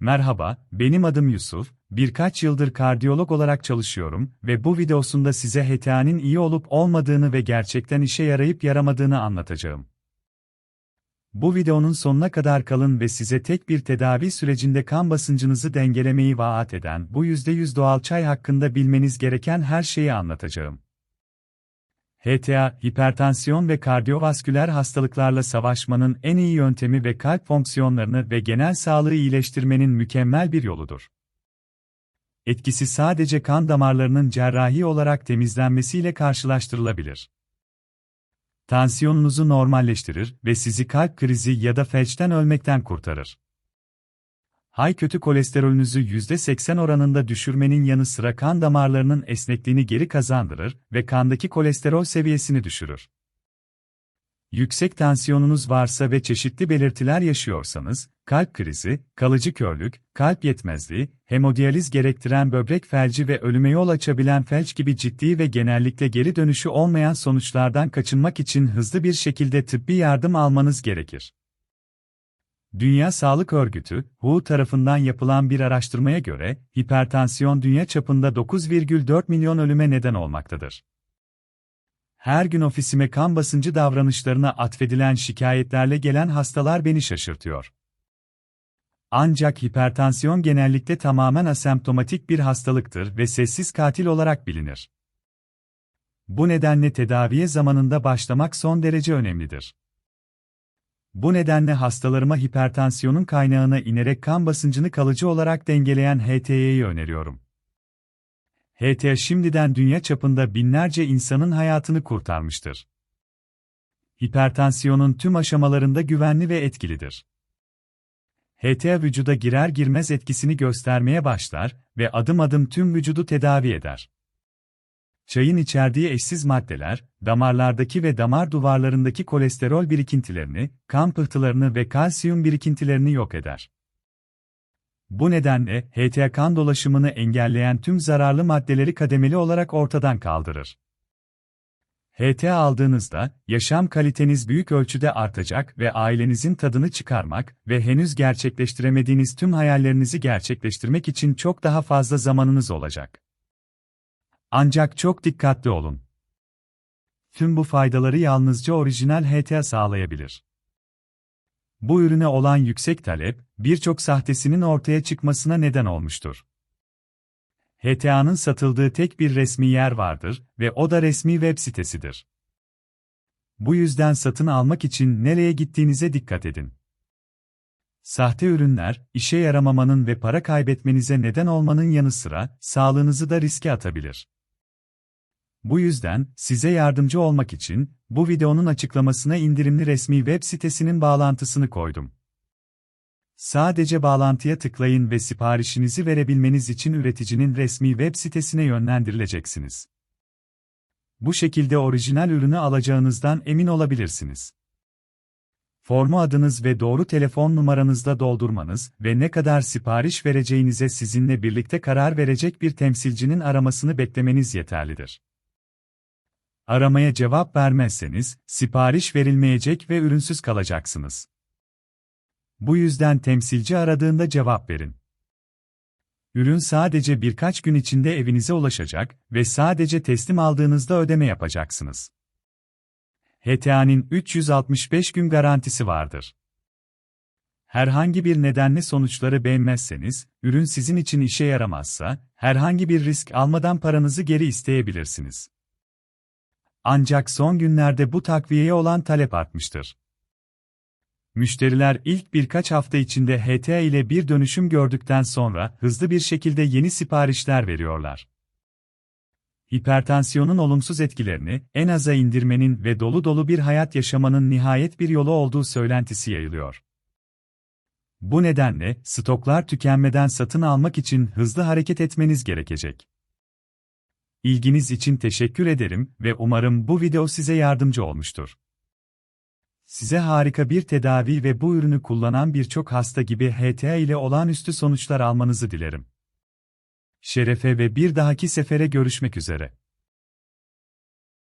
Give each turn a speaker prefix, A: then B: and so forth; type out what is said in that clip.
A: Merhaba, benim adım Yusuf, birkaç yıldır kardiyolog olarak çalışıyorum ve bu videosunda size HTA'nın iyi olup olmadığını ve gerçekten işe yarayıp yaramadığını anlatacağım. Bu videonun sonuna kadar kalın ve size tek bir tedavi sürecinde kan basıncınızı dengelemeyi vaat eden bu %100 doğal çay hakkında bilmeniz gereken her şeyi anlatacağım. HTA, hipertansiyon ve kardiyovasküler hastalıklarla savaşmanın en iyi yöntemi ve kalp fonksiyonlarını ve genel sağlığı iyileştirmenin mükemmel bir yoludur. Etkisi sadece kan damarlarının cerrahi olarak temizlenmesiyle karşılaştırılabilir. Tansiyonunuzu normalleştirir ve sizi kalp krizi ya da felçten ölmekten kurtarır. Hay kötü kolesterolünüzü %80 oranında düşürmenin yanı sıra kan damarlarının esnekliğini geri kazandırır ve kandaki kolesterol seviyesini düşürür. Yüksek tansiyonunuz varsa ve çeşitli belirtiler yaşıyorsanız, kalp krizi, kalıcı körlük, kalp yetmezliği, hemodiyaliz gerektiren böbrek felci ve ölüme yol açabilen felç gibi ciddi ve genellikle geri dönüşü olmayan sonuçlardan kaçınmak için hızlı bir şekilde tıbbi yardım almanız gerekir. Dünya Sağlık Örgütü, WHO tarafından yapılan bir araştırmaya göre, hipertansiyon dünya çapında 9,4 milyon ölüme neden olmaktadır. Her gün ofisime kan basıncı davranışlarına atfedilen şikayetlerle gelen hastalar beni şaşırtıyor. Ancak hipertansiyon genellikle tamamen asemptomatik bir hastalıktır ve sessiz katil olarak bilinir. Bu nedenle tedaviye zamanında başlamak son derece önemlidir. Bu nedenle hastalarıma hipertansiyonun kaynağına inerek kan basıncını kalıcı olarak dengeleyen HTA'yı öneriyorum. HTA şimdiden dünya çapında binlerce insanın hayatını kurtarmıştır. Hipertansiyonun tüm aşamalarında güvenli ve etkilidir. HTA vücuda girer girmez etkisini göstermeye başlar ve adım adım tüm vücudu tedavi eder. Çayın içerdiği eşsiz maddeler, damarlardaki ve damar duvarlarındaki kolesterol birikintilerini, kan pıhtılarını ve kalsiyum birikintilerini yok eder. Bu nedenle, HTA kan dolaşımını engelleyen tüm zararlı maddeleri kademeli olarak ortadan kaldırır. HTA aldığınızda, yaşam kaliteniz büyük ölçüde artacak ve ailenizin tadını çıkarmak ve henüz gerçekleştiremediğiniz tüm hayallerinizi gerçekleştirmek için çok daha fazla zamanınız olacak. Ancak çok dikkatli olun. Tüm bu faydaları yalnızca orijinal HTA sağlayabilir. Bu ürüne olan yüksek talep, birçok sahtesinin ortaya çıkmasına neden olmuştur. HTA'nın satıldığı tek bir resmi yer vardır ve o da resmi web sitesidir. Bu yüzden satın almak için nereye gittiğinize dikkat edin. Sahte ürünler, işe yaramamanın ve para kaybetmenize neden olmanın yanı sıra, sağlığınızı da riske atabilir. Bu yüzden, size yardımcı olmak için, bu videonun açıklamasına indirimli resmi web sitesinin bağlantısını koydum. Sadece bağlantıya tıklayın ve siparişinizi verebilmeniz için üreticinin resmi web sitesine yönlendirileceksiniz. Bu şekilde orijinal ürünü alacağınızdan emin olabilirsiniz. Formu adınız ve doğru telefon numaranızla doldurmanız ve ne kadar sipariş vereceğinize sizinle birlikte karar verecek bir temsilcinin aramasını beklemeniz yeterlidir. Aramaya cevap vermezseniz, sipariş verilmeyecek ve ürünsüz kalacaksınız. Bu yüzden temsilci aradığında cevap verin. Ürün sadece birkaç gün içinde evinize ulaşacak ve sadece teslim aldığınızda ödeme yapacaksınız. HTA'nın 365 gün garantisi vardır. Herhangi bir nedenle sonuçları beğenmezseniz, ürün sizin için işe yaramazsa, herhangi bir risk almadan paranızı geri isteyebilirsiniz. Ancak son günlerde bu takviyeye olan talep artmıştır. Müşteriler ilk birkaç hafta içinde HTA ile bir dönüşüm gördükten sonra hızlı bir şekilde yeni siparişler veriyorlar. Hipertansiyonun olumsuz etkilerini en aza indirmenin ve dolu dolu bir hayat yaşamanın nihayet bir yolu olduğu söylentisi yayılıyor. Bu nedenle stoklar tükenmeden satın almak için hızlı hareket etmeniz gerekecek. İlginiz için teşekkür ederim ve umarım bu video size yardımcı olmuştur. Size harika bir tedavi ve bu ürünü kullanan birçok hasta gibi HTA ile olağanüstü sonuçlar almanızı dilerim. Şerefe ve bir dahaki sefere görüşmek üzere.